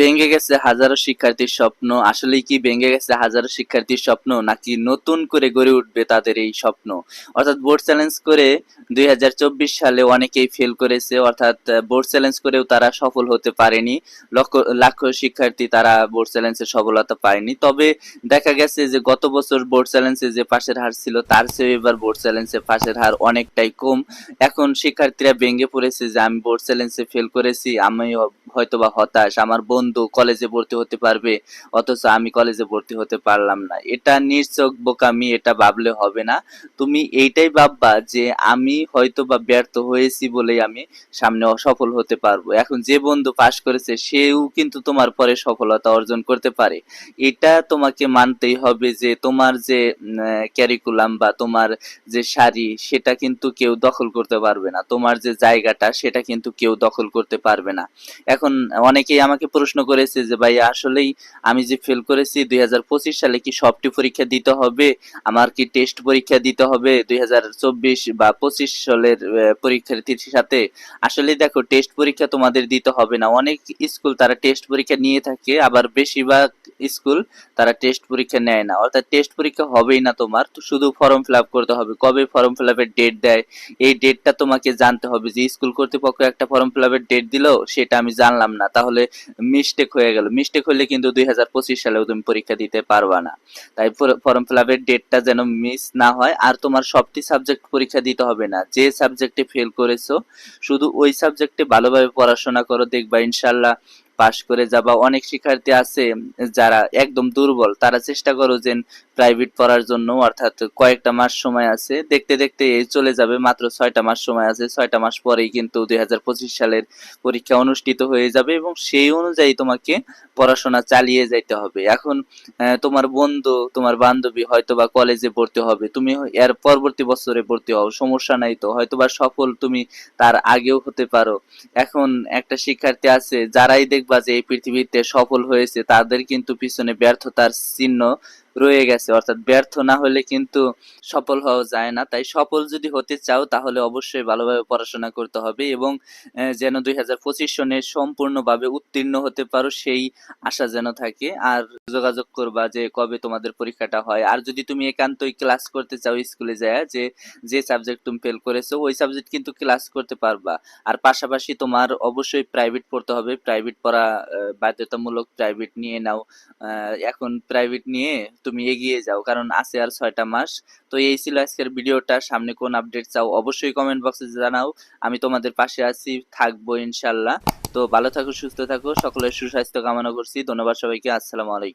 ভেঙে গেছে হাজারো শিক্ষার্থীর স্বপ্ন। আসলেই কি ভেঙে গেছে হাজারো শিক্ষার্থীর স্বপ্ন, নাকি নতুন করে গড়ে উঠবে তাদের এই স্বপ্ন? অর্থাৎ বোর্ড চ্যালেঞ্জ করে দুই হাজার চব্বিশ সালে অনেকেই ফেল করেছে, অর্থাৎ বোর্ড চ্যালেঞ্জ করেও তারা সফল হতে পারেনি। লক্ষ, লাখ শিক্ষার্থী তারা বোর্ড চ্যালেঞ্জে সফলতা পায়নি। তবে দেখা গেছে যে গত বছর বোর্ড চ্যালেঞ্জে যে পাশের হার ছিল, তার চেয়ে এবার বোর্ড চ্যালেঞ্জে পাশের হার অনেকটাই কম। এখন শিক্ষার্থীরা ভেঙে পড়েছে যে আমি বোর্ড চ্যালেঞ্জে ফেল করেছি আমি হয়তোবা হতাশ, আমার বন্ধু কলেজে ভর্তি হতে পারবে, অথচ আমি কলেজে ভর্তি হতে পারলাম না। এটা নির্চক বোকামি, এটা ভাবলে হবে না। তুমি এইটাই ভাববা যে আমি হয়তোবা ব্যর্থ হয়েছি বলেই আমি সামনে অসফল হতে পারব। এখন যে বন্ধু পাশ করেছে, সেও কিন্তু তোমার পরে সফলতা অর্জন করতে পারে। এটা তোমাকে মানতেই হবে যে তোমার যে ক্যারিকুলাম বা তোমার যে শাড়ি, সেটা কিন্তু কেউ দখল করতে পারবে না। তোমার যে জায়গাটা, সেটা কিন্তু কেউ দখল করতে পারবে না। এখন অনেকেই আমাকে প্রশ্ন করেছে যে, ভাই, আসলেই আমি যে ফেল করেছি দুই হাজার পঁচিশ সালে কি সবটি পরীক্ষা দিতে হবে? আমার কি টেস্ট পরীক্ষা দিতে হবে দুই হাজার চব্বিশ বা পঁচিশ সালের পরীক্ষার্থীর সাথে? আসলে দেখো টেস্ট পরীক্ষা তোমাদের দিতে হবে না। অনেক স্কুল তারা টেস্ট পরীক্ষা নিয়ে থাকে, আবার বেশিরভাগ স্কুল, তারা টেস্ট পরীক্ষা নেয় না। অর্থাৎ টেস্ট পরীক্ষা হবেই না তোমার। তো শুধু ফর্ম ফিল করতে হবে। কবে ফর্ম ফিল ডেট দেয়? এই ডেটটা তোমাকে জানতে হবে যে স্কুল কর্তৃপক্ষ একটা ফর্ম ফিল ডেট দিলো, সেটা আমি জানলাম না। তাহলে মিস্টেক হয়ে গেল। মিস্টেক হলে কিন্তু দুই সালেও তুমি পরীক্ষা দিতে পারবা না। তাই ফর্ম ফিল ডেটটা যেন মিস না হয়। আর তোমার সবটি সাবজেক্ট পরীক্ষা দিতে হবে না। যে সাবজেক্টে ফেল করেছ, শুধু ওই সাবজেক্টে ভালোভাবে পড়াশোনা করো। দেখবা ইনশাল্লাহ পাশ করে যাবা। অনেক শিক্ষার্থী আছে যারা একদম দুর্বল। তারা চেষ্টা করো যে প্রাইভেট পড়ার জন্য, অর্থাৎ কয়েকটা মাস সময় আছে। দেখতে দেখতে চলে যাবে। মাত্র ছয়টা মাস সময় আছে। ছয়টা মাস পরেই কিন্তু দুই সালের পরীক্ষা অনুষ্ঠিত হয়ে যাবে এবং সেই অনুযায়ী তোমাকে পড়াশোনা চালিয়ে যাইতে হবে। এখন তোমার বন্ধু, তোমার বান্ধবী হয়তোবা কলেজে ভর্তি হবে। তুমি এর পরবর্তী বছরে ভর্তি হও। সমস্যা নাই তো। হয়তো বা সফল তুমি তার আগেও হতে পারো। এখন একটা শিক্ষার্থী আছে, যারাই দেখবা যে এই পৃথিবীতে সফল হয়েছে তাদের কিন্তু পিছনে ব্যর্থতার চিহ্ন রয়ে গেছে, অর্থাৎ ব্যর্থ না হলে কিন্তু সফল হওয়া যায় না। তাই সফল যদি হতে চাও, তাহলে অবশ্যই ভালোভাবে পড়াশোনা করতে হবে এবং যেন দুই হাজার পঁচিশ সনে সম্পূর্ণভাবে উত্তীর্ণ হতে পারো সেই আশা যেন থাকে। আর যোগাযোগ করবা যে কবে তোমাদের পরীক্ষাটা হয়। আর যদি তুমি একান্তই ক্লাস করতে চাও স্কুলে যায়, যে যে সাবজেক্ট তুমি ফেল করেছ, ওই সাবজেক্ট কিন্তু ক্লাস করতে পারবা। আর পাশাপাশি তোমার অবশ্যই প্রাইভেট পড়তে হবে। প্রাইভেট পড়া বাধ্যতামূলক প্রাইভেট নিয়ে নাও। এখন প্রাইভেট নিয়ে তুমি এগিয়ে যাও, কারণ আছে আর ছয়টা মাস। তো এই ছিল আজকের ভিডিওটা। সামনে কোন আপডেট চাও অবশ্যই কমেন্ট বক্সে জানাও। আমি তোমাদের পাশে আছি, থাকব ইনশাল্লাহ তো ভালো থাকো, সুস্থ থাকো। সকলের সুস্বাস্থ্য কামনা করছি। ধন্যবাদ সবাইকে। আসসালামু আলাইকুম।